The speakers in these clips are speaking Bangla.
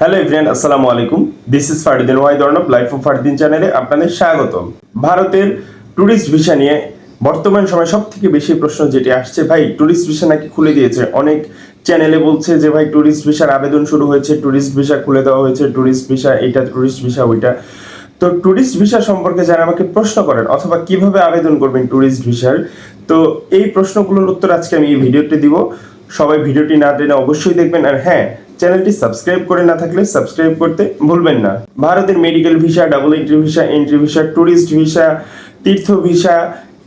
হ্যালো এভরিয়ান আসসালামু আলাইকুম this is Fardin Wahid Arnob life of Fardin চ্যানেলে আপনাদের স্বাগত ভারতের ট্যুরিস্ট ভিসা নিয়ে বর্তমান সময় সব থেকে বেশি প্রশ্ন যেটি আসছে, ভাই ট্যুরিস্ট ভিসা নাকি খুলে দিয়েছে? অনেক চ্যানেলে বলছে যে, ভাই ট্যুরিস্ট ভিসার আবেদন শুরু হয়েছে ট্যুরিস্ট ভিসা খুলে দেওয়া হয়েছে ট্যুরিস্ট ভিসা এটা ট্যুরিস্ট ভিসা ওইটা। তো ট্যুরিস্ট ভিসা সম্পর্কে যারা আমাকে প্রশ্ন করেন, অথবা কীভাবে আবেদন করবেন ট্যুরিস্ট ভিসার তো এই প্রশ্নগুলোর উত্তর আজকে আমি এই ভিডিওতে দিব। সবাই ভিডিওটি না টেনে অবশ্যই দেখবেন। আর হ্যাঁ চ্যানেলটি সাবস্ক্রাইব করে না থাকলে সাবস্ক্রাইব করতে ভুলবেন না। ভারতের medical visa double entry visa entry visa tourist visa তীর্থ ভিসা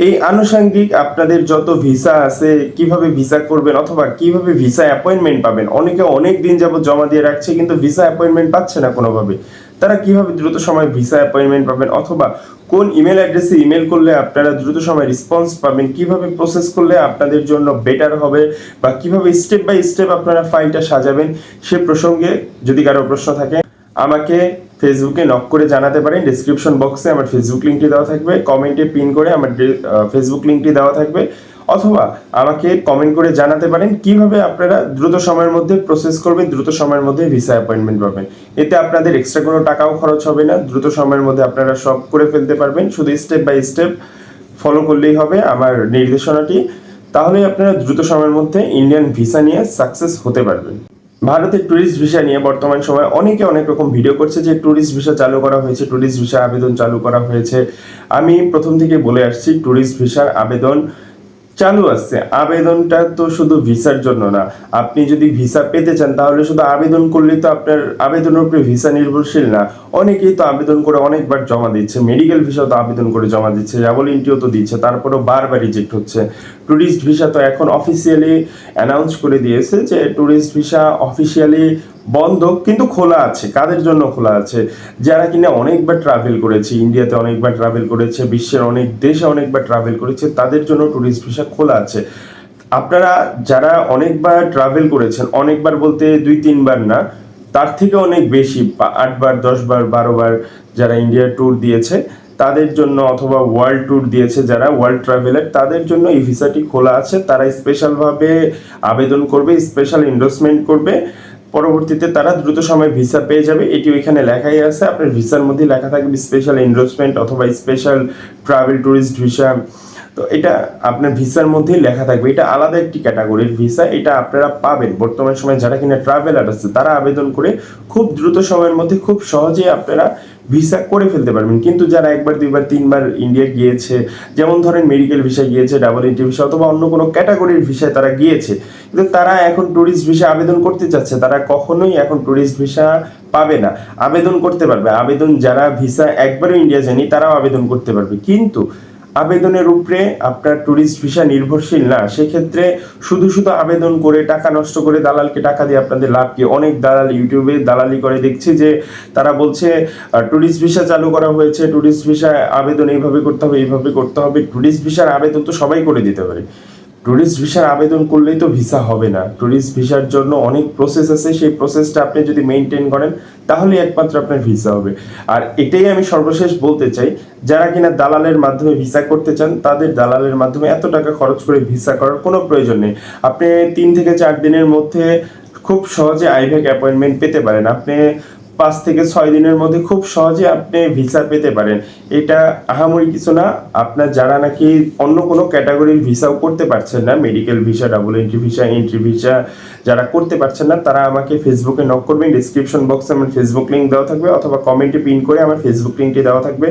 এই আনুষঙ্গিক আপনাদের যত ভিসা আছে, কীভাবে ভিসা করবেন অথবা কীভাবে ভিসা অ্যাপয়েন্টমেন্ট পাবেন, অনেকে অনেক দিন যাবত জমা দিয়ে রাখছে কিন্তু ভিসা অ্যাপয়েন্টমেন্ট পাচ্ছে না কোনোভাবে। তারা কীভাবে দ্রুত সময় ভিসা অ্যাপয়েন্টমেন্ট পাবেন অথবা কোন ইমেল অ্যাড্রেসে ইমেল করলে আপনারা দ্রুত সময় রেসপন্স পাবেন, কীভাবে প্রসেস করলে আপনাদের জন্য বেটার হবে বা কীভাবে স্টেপ বাই স্টেপ আপনারা ফাইলটা সাজাবেন, সে প্রসঙ্গে যদি কারও প্রশ্ন থাকে, আমাকে ফেসবুকে নক করে জানাতে পারেন। ডিসক্রিপশন বক্সে আমার ফেসবুক লিঙ্কটি দেওয়া থাকবে। কমেন্টে পিন করে আমার ফেসবুক লিঙ্কটি দেওয়া থাকবে। অথবা আমাকে কমেন্ট করে জানাতে পারেন কীভাবে আপনারা দ্রুত সময়ের মধ্যে প্রসেস করবেন, দ্রুত সময়ের মধ্যে ভিসা অ্যাপয়েন্টমেন্ট পাবেন। এতে আপনাদের এক্সট্রা কোনো টাকাও খরচ হবে না, দ্রুত সময়ের মধ্যে আপনারা সব করে ফেলতে পারবেন। শুধু স্টেপ বাই স্টেপ ফলো করলেই হবে আমার নির্দেশনাটি। তাহলেই আপনারা দ্রুত সময়ের মধ্যে ইন্ডিয়ান ভিসা নিয়ে সাকসেস হতে পারবেন। ভারতের ট্যুরিস্ট ভিসা নিয়ে বর্তমান সময় অনেকে অনেক রকম ভিডিও করছে যে ট্যুরিস্ট ভিসা চালু করা হয়েছে ট্যুরিস্ট ভিসা আবেদন চালু করা হয়েছে। আমি প্রথম থেকে বলে আসছি ট্যুরিস্ট ভিসার আবেদন চালু আছে। আবেদনটা তো শুধু ভিসার জন্য না। আপনি যদি ভিসা পেতে চান, তাহলে শুধু আবেদন করলেই তো আপনার আবেদনের উপরে ভিসা নির্ভরশীল না। অনেকেই তো আবেদন করে অনেকবার জমা দিচ্ছে। মেডিকেল ভিসাও তো আবেদন করে জমা দিচ্ছে ডাবল ইন্টিও তো দিচ্ছে, তারপরেও বারবার রিজেক্ট হচ্ছে। ট্যুরিস্ট ভিসা তো এখন অফিসিয়ালি অ্যানাউন্স করে দিয়েছে যে ট্যুরিস্ট ভিসা অফিসিয়ালি বন্ধ কিন্তু খোলা আছে। কাদের জন্য খোলা আছে? যারা কিনা অনেকবার ট্রাভেল করেছে ইন্ডিয়াতে অনেকবার ট্রাভেল করেছে, বিশ্বের অনেক দেশে অনেকবার ট্রাভেল করেছে, তাদের জন্য ট্যুরিস্ট ভিসা খোলা আছে। আপনারা যারা অনেকবার ট্রাভেল করেছেন, অনেকবার বলতে দুই, তিনবার না, তার থেকে অনেক বেশি আটবার, দশবার, বারোবার যারা ইন্ডিয়া ট্যুর দিয়েছে, তাদের জন্য অথবা ওয়ার্ল্ড ট্যুর দিয়েছে যারা ওয়ার্ল্ড ট্রাভেলার তাদের জন্য এই ভিসাটি খোলা আছে। তারা স্পেশালভাবে আবেদন করবে স্পেশাল ইনভেস্টমেন্ট করবে। পরবর্তীতে তারা দ্রুত সময়ে ভিসা পেয়ে যাবে। এটি ওইখানে লেখাই আছে। আপনার ভিসার মধ্যে লেখা থাকবে স্পেশাল এনরোচমেন্ট অথবা স্পেশাল ট্রাভেল ট্যুরিস্ট ভিসা তো এটা আপনার ভিসার মধ্যেই লেখা থাকবে। এটা আলাদা একটি ক্যাটাগরির ভিসা, এটা আপনারা পাবেন। বর্তমান সময়ে যারা কিনা ট্রাভেলার আছে, তারা আবেদন করে খুব দ্রুত সময়ের মধ্যে খুব সহজেই আপনারা ভিসা করে ফেলতে পারবেন। কিন্তু যারা একবার, দুইবার, তিনবার ইন্ডিয়া গিয়েছে, যেমন ধরেন মেডিকেল ভিসা গিয়েছে ডাবল এন্ট্রি ভিসা অথবা অন্য কোনো ক্যাটাগরির ভিসায় তারা গিয়েছে, কিন্তু তারা এখন ট্যুরিস্ট ভিসা আবেদন করতে চাচ্ছে, তারা কখনোই এখন ট্যুরিস্ট ভিসা পাবে না। আবেদন করতে পারবে। আবেদন যারা ভিসা একবারও ইন্ডিয়া যায়নি, তারাও আবেদন করতে পারবে। কিন্তু আবেদনের উপরে আপনার ট্যুরিস্ট ভিসা নির্ভরশীল না, সেক্ষেত্রে শুধু শুধু আবেদন করে টাকা নষ্ট করে দালালকে টাকা দিয়ে আপনাদের লাভ কি? অনেক দালাল ইউটিউবে দালালি করে। দেখছি যে তারা বলছে ট্যুরিস্ট ভিসা চালু করা হয়েছে ট্যুরিস্ট ভিসা আবেদন এইভাবে করতে হবে, এইভাবে করতে হবে। ট্যুরিস্ট ভিসার আবেদন তো সবাই করে দিতে পারে। ট্যুরিস্ট ভিসার আবেদন করলেই তো ভিসা হবে না। ট্যুরিস্ট ভিসার জন্য অনেক প্রসেস আছে। সেই প্রসেসটা আপনি যদি মেনটেন করেন তাহলে একমাত্র আপনার ভিসা হবে। আর এটাই আমি সর্বশেষ বলতে চাই, যারা কিনা দালালের মাধ্যমে ভিসা করতে চান, তাদের দালালের মাধ্যমে এত টাকা খরচ করে ভিসা করার কোনো প্রয়োজন নেই। আপনি তিন থেকে চার দিনের মধ্যে খুব সহজে আইভ্যাক অ্যাপয়েন্টমেন্ট পেতে পারেন। আপনি পাঁচ থেকে ছয় দিনের মধ্যে খুব সহজে আপনি ভিসা পেতে পারেন। এটা আহামরি কিছু না। আপনার যারা নাকি অন্য কোনো ক্যাটাগরির ভিসাও করতে পারছেন না medical visa double entry visa entry visa যারা করতে পারছেন না, তারা আমাকে ফেসবুকে নক করবেন। ডিসক্রিপশন বক্সে আমার ফেসবুক লিঙ্ক দেওয়া থাকবে, অথবা কমেন্টে পিন করে আমার ফেসবুক লিঙ্কটি দেওয়া থাকবে।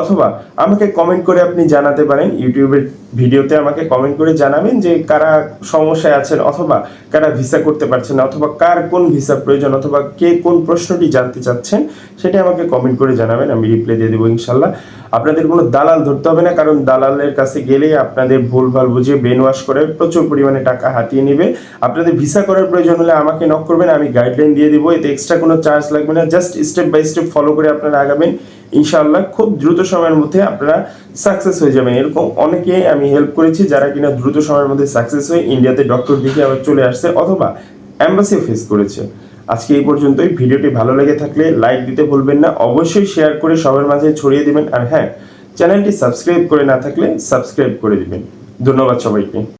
অথবা আমাকে কমেন্ট করে আপনি জানাতে পারেন ইউটিউবের ভিডিওতে আমাকে কমেন্ট করে জানাবেন যে কারা সমস্যায় আছেন অথবা কারা ভিসা করতে পারছেন না, অথবা কার কোন ভিসা প্রয়োজন, অথবা কে কোন প্রশ্নটি জানতে চাচ্ছেন, সেটা আমাকে কমেন্ট করে জানাবেন, আমি রিপ্লাই দিয়ে দেবো ইনশাল্লাহ। আপনাদের কোনো দালাল ধরতে হবে না, কারণ দালালের কাছে গেলে আপনাদের ভুলভাল বুঝিয়ে ব্রেন ওয়াশ করে প্রচুর পরিমাণে টাকা হাতিয়ে নেবে। আপনাদের ভিসা করার প্রয়োজন হলে আমাকে নক করবেন, আমি গাইডলাইন দিয়ে দিব, এতে এক্সট্রা কোনো চার্জ লাগবে না just step by step follow করে আপনারা আগাবেন। ইনশাআল্লাহ খুব দ্রুত সময়ের মধ্যে আপনারা সাকসেস হয়ে যাবেন। এরকম অনেকে আমি হেল্প করেছি যারা কিনা দ্রুত সময়ের মধ্যে সাকসেস হয়ে ইন্ডিয়াতে ডক্টর দেখে আবার চলে আসছে অথবা অ্যাম্বাসি ফেস করেছে। আজকে এই পর্যন্তই। ভিডিওটি ভালো লেগে থাকলে লাইক দিতে ভুলবেন না। অবশ্যই শেয়ার করে সবার মাঝে ছড়িয়ে দিবেন। আর হ্যাঁ চ্যানেলটি সাবস্ক্রাইব করে না থাকলে সাবস্ক্রাইব করে দিবেন। ধন্যবাদ সবাইকে।